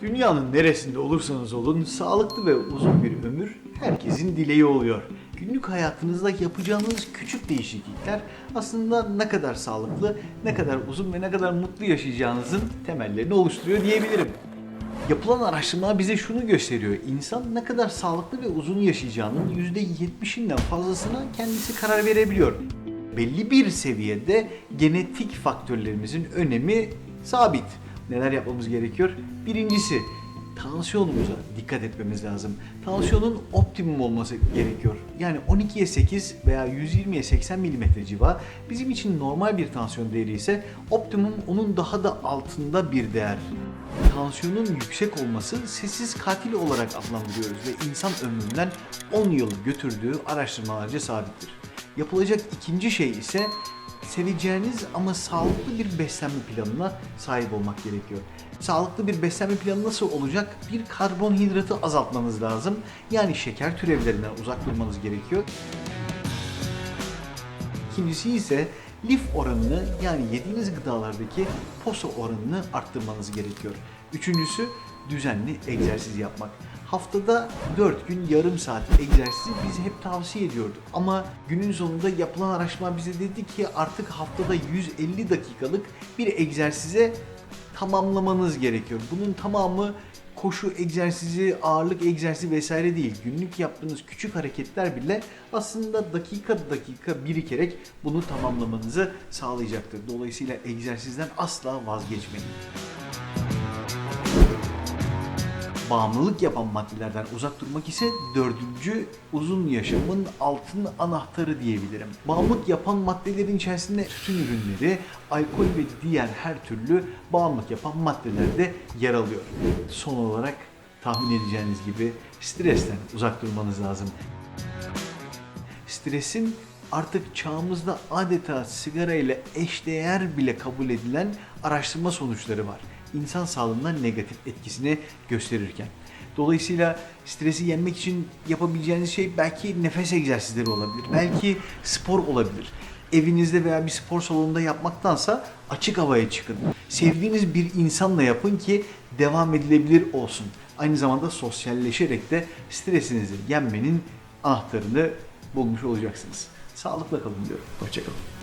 Dünyanın neresinde olursanız olun sağlıklı ve uzun bir ömür herkesin dileği oluyor. Günlük hayatınızda yapacağınız küçük değişiklikler aslında ne kadar sağlıklı, ne kadar uzun ve ne kadar mutlu yaşayacağınızın temellerini oluşturuyor diyebilirim. Yapılan araştırmalar bize şunu gösteriyor. İnsan ne kadar sağlıklı ve uzun yaşayacağının %70'inden fazlasına kendisi karar verebiliyor. Belli bir seviyede genetik faktörlerimizin önemi sabit. Neler yapmamız gerekiyor? Birincisi, tansiyonumuza dikkat etmemiz lazım. Tansiyonun optimum olması gerekiyor. Yani 12'ye 8 veya 120'ye 80 mm civa bizim için normal bir tansiyon değeri ise optimum onun daha da altında bir değer. Tansiyonun yüksek olması sessiz katil olarak adlandırıyoruz ve insan ömründen 10 yıl götürdüğü araştırmalarca sabittir. Yapılacak ikinci şey ise seveceğiniz ama sağlıklı bir beslenme planına sahip olmak gerekiyor. Sağlıklı bir beslenme planı nasıl olacak? Bir karbonhidratı azaltmanız lazım. Yani şeker türevlerinden uzak durmanız gerekiyor. İkincisi ise lif oranını yani yediğiniz gıdalardaki posa oranını arttırmanız gerekiyor. Üçüncüsü düzenli egzersiz yapmak. Haftada 4 gün yarım saat egzersizi biz hep tavsiye ediyorduk. Ama günün sonunda yapılan araştırma bize dedi ki artık haftada 150 dakikalık bir egzersize tamamlamanız gerekiyor. Bunun tamamı koşu egzersizi, ağırlık egzersizi vesaire değil. Günlük yaptığınız küçük hareketler bile aslında dakika dakika birikerek bunu tamamlamanızı sağlayacaktır. Dolayısıyla egzersizden asla vazgeçmeyin. Bağımlılık yapan maddelerden uzak durmak ise dördüncü uzun yaşamın altın anahtarı diyebilirim. Bağımlılık yapan maddelerin içerisinde tütün ürünleri, alkol ve diğer her türlü bağımlılık yapan maddeler de yer alıyor. Son olarak tahmin edeceğiniz gibi stresten uzak durmanız lazım. Stresin artık çağımızda adeta sigara ile eşdeğer bile kabul edilen araştırma sonuçları var. İnsan sağlığına negatif etkisini gösterirken. Dolayısıyla stresi yenmek için yapabileceğiniz şey belki nefes egzersizleri olabilir. Belki spor olabilir. Evinizde veya bir spor salonunda yapmaktansa açık havaya çıkın. Sevdiğiniz bir insanla yapın ki devam edilebilir olsun. Aynı zamanda sosyalleşerek de stresinizi yenmenin anahtarını bulmuş olacaksınız. Sağlıkla kalın diyorum. Hoşçakalın.